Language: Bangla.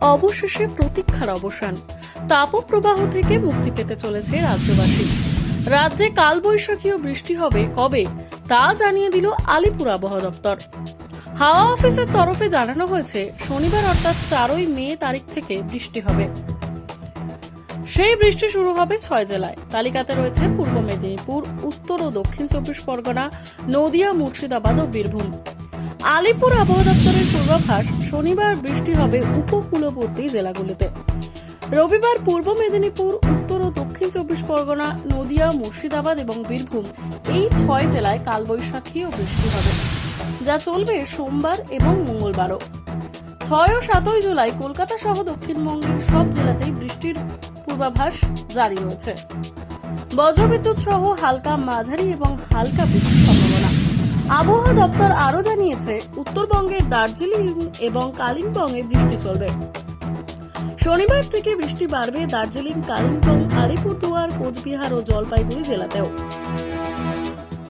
অবশেষে প্রতীক্ষার অবসান। তাপপ্রবাহ থেকে মুক্তি পেতে চলেছে রাজ্যবাসী। রাজ্যে কালবৈশাখী ও বৃষ্টি হবে কবে, তা জানিয়ে দিল আলিপুর আবহাওয়া দপ্তর। হাওয়া অফিসের তরফে জানানো হয়েছে, শনিবার অর্থাৎ চারই মে তারিখ থেকে বৃষ্টি হবে। সেই বৃষ্টি শুরু হবে ছয় জেলায় তালিকাতে রয়েছে পূর্ব মেদিনীপুর, উত্তর ও দক্ষিণ চব্বিশ পরগনা, নদিয়া, মুর্শিদাবাদ ও বীরভূম। আলিপুর আবহাওয়া দপ্তরের পূর্বাভাস, শনিবার বৃষ্টি হবে উপকূলবর্তী জেলাগুলিতে। রবিবার পূর্ব মেদিনীপুর, উত্তর ও দক্ষিণ চব্বিশ পরগনা, নদিয়া, মুর্শিদাবাদ এবং বীরভূম এই ছয় জেলায় কালবৈশাখী ও বৃষ্টি হবে, যা চলবে সোমবার এবং মঙ্গলবারও। ছয় ও সাতই জুলাই কলকাতা সহ দক্ষিণবঙ্গের সব জেলাতেই বৃষ্টির পূর্বাভাস জারি রয়েছে। বজ্রবিদ্যুৎ সহ হালকা মাঝারি এবং হালকা বৃষ্টির সম্ভাবনা আবহাওয়া দপ্তর আরও জানিয়েছে, উত্তরবঙ্গের দার্জিলিং এবং কালিম্পংয়ে বৃষ্টি চলবে। শনিবার থেকে বৃষ্টি বাড়বে দার্জিলিং, কালিম্পং, আলিপুরদুয়ার, কোচবিহার ও জলপাইগুড়ি জেলাতেও।